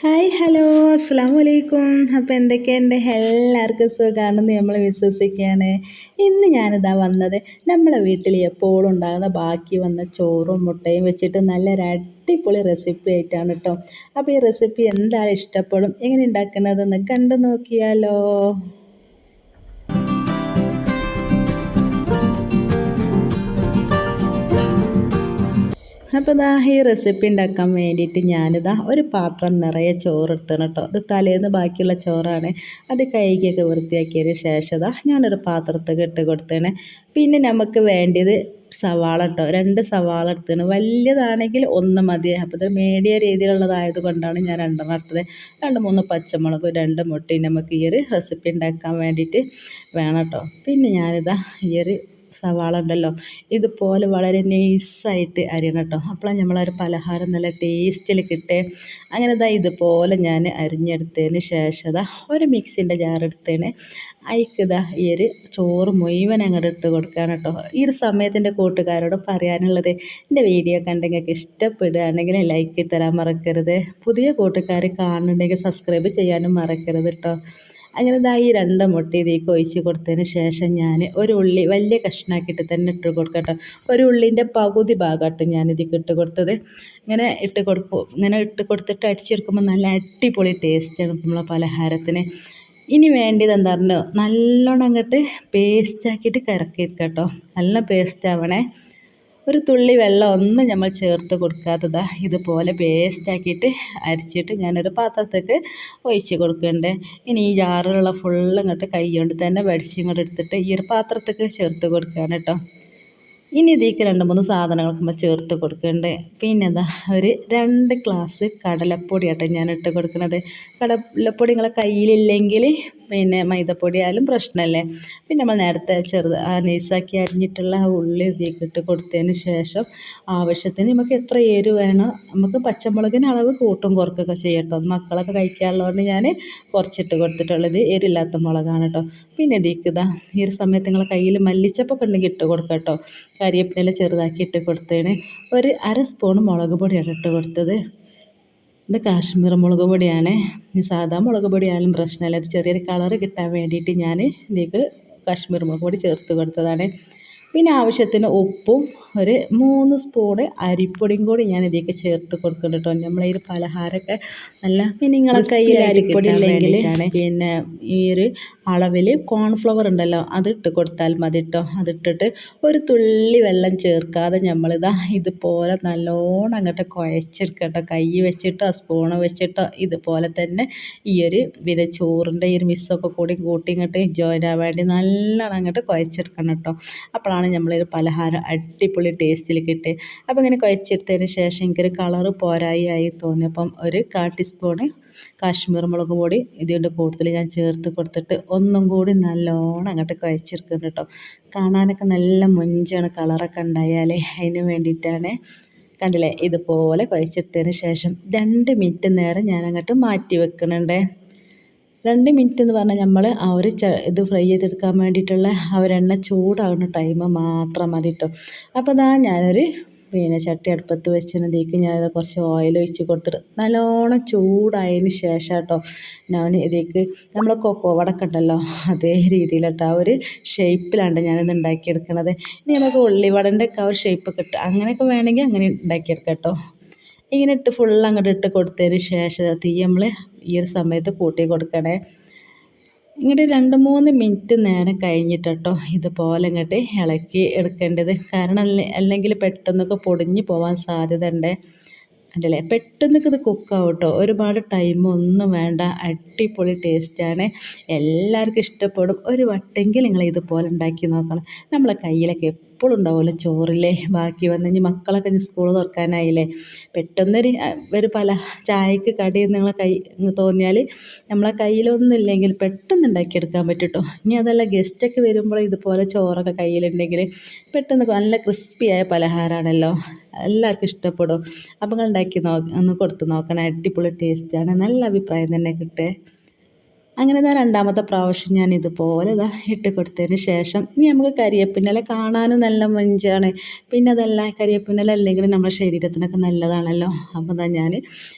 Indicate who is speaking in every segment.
Speaker 1: Hi hello അസ്സാം വലൈക്കും അപ്പോൾ എന്തൊക്കെയുണ്ട്? എല്ലാവർക്കും സുഖമാണെന്ന് നമ്മൾ വിശ്വസിക്കുകയാണ്. ഇന്ന് ഞാനിതാ വന്നത് നമ്മളെ വീട്ടിൽ എപ്പോഴും ഉണ്ടാകുന്ന ബാക്കി വന്ന ചോറും മുട്ടയും വെച്ചിട്ട് നല്ലൊരു അടിപൊളി റെസിപ്പി ആയിട്ടാണ് കേട്ടോ അപ്പോൾ ഈ റെസിപ്പി എന്താ ഇഷ്ടപ്പെടും? എങ്ങനെ ഉണ്ടാക്കുന്നതെന്ന് കണ്ടു നോക്കിയാലോ. അപ്പോൾ ഇതാ ഈ റെസിപ്പി ഉണ്ടാക്കാൻ വേണ്ടിയിട്ട് ഞാനിതാ ഒരു പാത്രം നിറയെ ചോറ് എടുത്തണം കേട്ടോ അത് തലേന്ന് ബാക്കിയുള്ള ചോറാണ്. അത് കഴുകിയൊക്കെ വൃത്തിയാക്കിയതിന് ശേഷം ഇതാ ഞാനൊരു പാത്രത്തൊക്കെ ഇട്ട് കൊടുത്തേനെ പിന്നെ നമുക്ക് വേണ്ടിയത് സവാള കേട്ടോ രണ്ട് സവാള എടുത്തത് വലിയതാണെങ്കിൽ ഒന്ന് മതി. അപ്പോൾ ഇത് മീഡിയ രീതിയിലുള്ളതായത് കൊണ്ടാണ് ഞാൻ രണ്ടെണ്ണം എടുത്തത്. രണ്ട് മൂന്ന് പച്ചമുളക് രണ്ട് മുട്ടയും നമുക്ക് ഈ ഒരു റെസിപ്പി ഉണ്ടാക്കാൻ വേണ്ടിയിട്ട് വേണം കേട്ടോ പിന്നെ ഞാനിതാ ഈ ഒരു സവാള ഉണ്ടല്ലോ ഇതുപോലെ വളരെ നൈസായിട്ട് അരിയണം കേട്ടോ. അപ്പോഴാണ് നമ്മളൊരു പലഹാരം നല്ല ടേസ്റ്റിൽ കിട്ടേ. അങ്ങനെ ഇതാ ഇതുപോലെ ഞാൻ അരിഞ്ഞെടുത്തതിന് ശേഷം ഇതാ ഒരു മിക്സിന്റെ ജാറെടുത്തേന് അയക്കിതാ ഈ ഒരു ചോറ് മുഴുവൻ അങ്ങോട്ട് ഇട്ട് കൊടുക്കുകയാണ് കേട്ടോ. ഈ ഒരു സമയത്തിന്റെ കൂട്ടുകാരോട് പറയാനുള്ളത് എന്റെ വീഡിയോ കണ്ടെങ്കിൽ ഇഷ്ടപ്പെടുകയാണെങ്കിൽ ലൈക്ക് തരാൻ മറക്കരുത്. പുതിയ കൂട്ടുകാർ കാണുന്നുണ്ടെങ്കിൽ സബ്സ്ക്രൈബ് ചെയ്യാനും മറക്കരുത് കേട്ടോ അങ്ങനെ ഇതാ ഈ രണ്ട് മുട്ട ഇതിലേക്ക് ഒഴിച്ച് കൊടുത്തതിന് ശേഷം ഞാൻ ഒരു ഉള്ളി വലിയ കഷ്ണാക്കിയിട്ട് തന്നെ ഇട്ട് കൊടുക്കട്ടോ. ഒരു ഉള്ളിന്റെ പകുതി ഭാഗമായിട്ട് ഞാൻ ഇതിലേക്ക് ഇട്ട് കൊടുത്തത്. ഇങ്ങനെ ഇട്ട് കൊടുക്കും ഇങ്ങനെ ഇട്ട് കൊടുത്തിട്ട് അടിച്ചെടുക്കുമ്പോൾ നല്ല അടിപൊളി ടേസ്റ്റാണ് നമ്മളെ പലഹാരത്തിന്. ഇനി വേണ്ടത് എന്താ പറഞ്ഞോ? നല്ലോണം അങ്ങോട്ട് പേസ്റ്റാക്കിയിട്ട് കറക്കിയെടുക്കാം കേട്ടോ നല്ല പേസ്റ്റ് ആവണേ. ഒരു തുള്ളി വെള്ളം ഒന്നും നമ്മൾ ചേർത്ത് കൊടുക്കാത്തതാ. ഇതുപോലെ പേസ്റ്റാക്കിയിട്ട് അരിച്ചിട്ട് ഞാനൊരു പാത്രത്തേക്ക് ഒഴിച്ച് കൊടുക്കുന്നുണ്ട്. ഇനി ഈ ജാറിലുള്ള ഫുള്ള് ഇങ്ങോട്ട് കൈ കൊണ്ട് തന്നെ വടിച്ചിങ്ങോട്ട് എടുത്തിട്ട് ഈ ഒരു പാത്രത്തേക്ക് ചേർത്ത് കൊടുക്കുകയാണ് കേട്ടോ. ഇനി ഇതിലേക്ക് രണ്ട് മൂന്ന് സാധനങ്ങളൊക്കെ നമ്മൾ ചേർത്ത് കൊടുക്കുന്നുണ്ട്. പിന്നെ എന്താ ഒരു രണ്ട് ഗ്ലാസ് കടലപ്പൊടി ആട്ടോ ഞാൻ ഇട്ട് കൊടുക്കുന്നത്. കടലപ്പൊടി നിങ്ങളെ കയ്യിലില്ലെങ്കിൽ പിന്നെ മൈദപ്പൊടി ആയാലും പ്രശ്നമല്ലേ. പിന്നെ നമ്മൾ നേരത്തെ ചെറുത് നൈസാക്കി അരിഞ്ഞിട്ടുള്ള ഉള്ളി ഇതിലേക്ക് കൊടുത്തതിന് ശേഷം ആവശ്യത്തിന് നമുക്ക് എത്ര എരു വേണം? നമുക്ക് പച്ചമുളകിന് അളവ് കൂട്ടും കുറക്കൊക്കെ ചെയ്യട്ടോ മക്കളൊക്കെ കഴിക്കാനുള്ളതുകൊണ്ട് ഞാൻ കുറച്ചിട്ട് കൊടുത്തിട്ടുള്ളത് എരില്ലാത്ത മുളകാണ് കേട്ടോ. പിന്നെ ഇതിലേക്ക് ഇതാ ഈ ഒരു സമയത്ത് നിങ്ങളെ കയ്യിൽ മല്ലിച്ചപ്പൊക്കെ ഉണ്ടെങ്കിൽ ഇട്ട് കൊടുക്കാം കേട്ടോ. കരിയേപ്പിനെല്ലാം ചെറുതാക്കി ഇട്ട് കൊടുത്തതിന് ഒരു അര സ്പൂൺ മുളക് പൊടിയാണ് ഇട്ട് കൊടുത്തത്. ഇത് കാശ്മീർ മുളക് പൊടിയാണ്. സാധാ മുളക് പൊടിയായാലും പ്രശ്നമില്ല. അത് ചെറിയൊരു കളറ് കിട്ടാൻ വേണ്ടിയിട്ട് ഞാൻ ഇതിലേക്ക് കാശ്മീർ മുളക് പൊടി ചേർത്ത് കൊടുത്തതാണ്. പിന്നെ ആവശ്യത്തിന് ഉപ്പും ഒരു മൂന്ന് സ്പൂണ് അരിപ്പൊടിയും കൂടി ഞാൻ ഇതിലേക്ക് ചേർത്ത് കൊടുക്കുന്നുണ്ട് കേട്ടോ. നമ്മളെ ഈ പലഹാരമൊക്കെ നല്ല പിന്നെ നിങ്ങളെ കയ്യിൽ അരിപ്പൊടി ഇല്ലെങ്കിൽ പിന്നെ ഈ ഒരു അളവിൽ കോൺഫ്ലവർ ഉണ്ടല്ലോ അത് ഇട്ട് കൊടുത്താൽ മതി കേട്ടോ അതിട്ടിട്ട് ഒരു തുള്ളി വെള്ളം ചേർക്കാതെ നമ്മളിതാ ഇതുപോലെ നല്ലോണം അങ്ങോട്ട് കുഴച്ചെടുക്കട്ടോ. കൈ വെച്ചിട്ടോ സ്പൂണ് വെച്ചിട്ടോ ഇതുപോലെ തന്നെ ഈ ഒരു പിന്നെ ചോറിന്റെ ഈ ഒരു മിസ്സൊക്കെ കൂടി കൂട്ടി ഇങ്ങോട്ട് ജോയിൻ ആവാൻ വേണ്ടി നല്ലോണം അങ്ങോട്ട് കുഴച്ചെടുക്കണം കേട്ടോ അപ്പോഴാണ് നമ്മളൊരു പലഹാരം അടിപൊളി ടേസ്റ്റിൽ കിട്ടി. അപ്പോൾ ഇങ്ങനെ കുഴച്ചെടുത്തതിന് ശേഷം എനിക്കൊരു കളറ് പോരായി ആയി തോന്നിയപ്പം ഒരു കാ ടീസ്പൂണ് കാശ്മീർ മുളക് പൊടി ഇതിന്റെ കൂടുതൽ ഞാൻ ചേർത്ത് കൊടുത്തിട്ട് ഒന്നും കൂടി നല്ലോണം അങ്ങോട്ട് കഴിച്ചെടുക്കുന്നു കേട്ടോ. കാണാനൊക്കെ നല്ല മൊഞ്ചാണ് കളറൊക്കെ ഉണ്ടായാലേ അതിന് വേണ്ടിയിട്ടാണ് കണ്ടില്ലേ? ഇതുപോലെ കുഴച്ചെടുത്തതിന് ശേഷം രണ്ട് മിനിറ്റ് നേരം ഞാൻ അങ്ങോട്ട് മാറ്റി വെക്കുന്നുണ്ട് രണ്ട് മിനിറ്റ് എന്ന് പറഞ്ഞാൽ നമ്മൾ ആ ഒരു ഇത് ഫ്രൈ ചെയ്തെടുക്കാൻ വേണ്ടിയിട്ടുള്ള ആ ഒരു എണ്ണ ചൂടാകുന്ന ടൈം മാത്രം മതി കേട്ടോ. അപ്പോൾ അതാ ഞാനൊരു പിന്നെ ചട്ടി അടുപ്പത്ത് വെച്ചതിലേക്ക് ഞാൻ കുറച്ച് ഓയിൽ ഒഴിച്ച് കൊടുത്തിട്ട് നല്ലോണം ചൂടായതിന് ശേഷം കേട്ടോ ഞാൻ ഇതിലേക്ക് നമ്മൾ കൊക്കോ വടക്ക ഉണ്ടല്ലോ അതേ കേട്ടോ ആ ഒരു ഷേപ്പിലാണ് ഞാനിത് ഉണ്ടാക്കിയെടുക്കണത്. ഇനി നമുക്ക് ഉള്ളിവടന്റെ ഒക്കെ ആ ഒരു ഷേപ്പ് കിട്ടും. അങ്ങനെയൊക്കെ വേണമെങ്കിൽ അങ്ങനെ ഉണ്ടാക്കിയെടുക്കാം കേട്ടോ ഇങ്ങനെ ഇട്ട് ഫുൾ അങ്ങോട്ട് ഇട്ട് കൊടുത്തതിന് ശേഷം തീ നമ്മൾ ഈ ഒരു സമയത്ത് കൂട്ടി കൊടുക്കണേ. ഇങ്ങോട്ട് രണ്ട് മൂന്ന് മിനിറ്റ് നേരം കഴിഞ്ഞിട്ട് ഇതുപോലെ ഇങ്ങോട്ട് ഇളക്കി എടുക്കേണ്ടത്. കാരണം അല്ലെങ്കിൽ പെട്ടെന്നൊക്കെ പൊടിഞ്ഞു പോകാൻ സാധ്യത ഉണ്ട് കണ്ടില്ലേ പെട്ടെന്നൊക്കെ ഇത് കുക്കാവും കേട്ടോ ഒരുപാട് ടൈമൊന്നും വേണ്ട. അടിപൊളി ടേസ്റ്റാണ് എല്ലാവർക്കും ഇഷ്ടപ്പെടും. ഒരു വട്ടെങ്കിൽ നിങ്ങൾ ഇതുപോലെ ഉണ്ടാക്കി നോക്കണം. നമ്മളെ കയ്യിലൊക്കെ എപ്പോഴും ഉണ്ടാവുമല്ലോ ചോറില്ലേ ബാക്കി വന്ന് ഇനി മക്കളൊക്കെ ഇനി സ്കൂൾ തുറക്കാനായില്ലേ? പെട്ടെന്നൊരു ഒരു പല ചായക്ക് കടി നിങ്ങളെ കൈ തോന്നിയാൽ നമ്മളെ കയ്യിലൊന്നുമില്ലെങ്കിൽ പെട്ടെന്ന് ഉണ്ടാക്കിയെടുക്കാൻ പറ്റും കേട്ടോ ഇനി അതല്ല ഗസ്റ്റൊക്കെ വരുമ്പോൾ ഇതുപോലെ ചോറൊക്കെ കയ്യിലുണ്ടെങ്കിൽ പെട്ടെന്ന് നല്ല ക്രിസ്പിയായ പലഹാരമാണല്ലോ എല്ലാവർക്കും ഇഷ്ടപ്പെടും. അപ്പോൾ നിങ്ങൾ ഉണ്ടാക്കി നോ ഒന്ന് കൊടുത്ത് നോക്കണം. അടിപൊളി ടേസ്റ്റാണ് നല്ല അഭിപ്രായം തന്നെ കിട്ടുക അങ്ങനെ ഇതാ രണ്ടാമത്തെ പ്രാവശ്യം ഞാൻ ഇതുപോലെ ഇതാ ഇട്ട് കൊടുത്തതിന് ശേഷം ഇനി നമുക്ക് കരിയപ്പിന്നല കാണാനും നല്ല മഞ്ചാണ്. പിന്നെ അതല്ല കരിയപ്പിന്നല അല്ലെങ്കിൽ നമ്മുടെ ശരീരത്തിനൊക്കെ നല്ലതാണല്ലോ. അപ്പോൾ ഇതാ ഞാൻ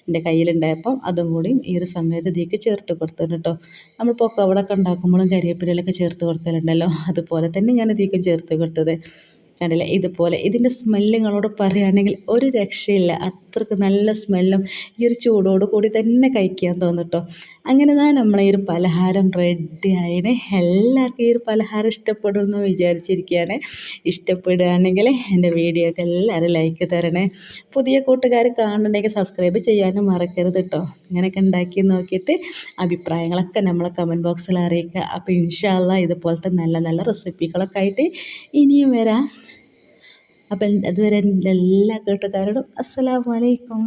Speaker 1: എന്റെ കയ്യിലുണ്ടായപ്പം അതും കൂടി ഈ ഒരു സമയത്ത് ഇതിലേക്ക് ചേർത്ത് കൊടുത്തിട്ടുണ്ട് കേട്ടോ. നമ്മൾ പൊക്കവടൊക്കെ ഉണ്ടാക്കുമ്പോഴും കരിയപ്പിന്നലൊക്കെ ചേർത്ത് കൊടുക്കലുണ്ടല്ലോ. അതുപോലെ തന്നെ ഞാൻ ഇതിലേക്കും ചേർത്ത് കൊടുത്തത്. കണ്ടില്ലേ? ഇതുപോലെ ഇതിന്റെ സ്മെല്ല് നിങ്ങളോട് പറയുകയാണെങ്കിൽ ഒരു രക്ഷയില്ല. അത്രയ്ക്ക് നല്ല സ്മെല്ലും ഈ ഒരു ചൂടോട് കൂടി തന്നെ കഴിക്കാൻ തോന്നും കേട്ടോ. അങ്ങനെ ഞാൻ നമ്മളെ ഈ ഒരു പലഹാരം റെഡി ആയിന്. എല്ലാവർക്കും ഈ ഒരു പലഹാരം ഇഷ്ടപ്പെടുമെന്ന് വിചാരിച്ചിരിക്കുകയാണ് ഇഷ്ടപ്പെടുകയാണെങ്കിൽ എന്റെ വീഡിയോക്ക് എല്ലാവരും ലൈക്ക് തരണേ. പുതിയ കൂട്ടുകാർ കാണുന്നുണ്ടെങ്കിൽ സബ്സ്ക്രൈബ് ചെയ്യാനും മറക്കരുത് കേട്ടോ ഇങ്ങനെയൊക്കെ ഉണ്ടാക്കി നോക്കിയിട്ട് അഭിപ്രായങ്ങളൊക്കെ നമ്മളെ കമന്റ് ബോക്സിൽ അറിയിക്കുക. അപ്പോൾ ഇൻഷാല്ല ഇതുപോലത്തെ നല്ല നല്ല റെസിപ്പികളൊക്കെ ആയിട്ട് ഇനിയും വരാം. അപ്പം അതുവരെ എല്ലാ കൂട്ടുകാരോടും അസ്സലാമലൈക്കും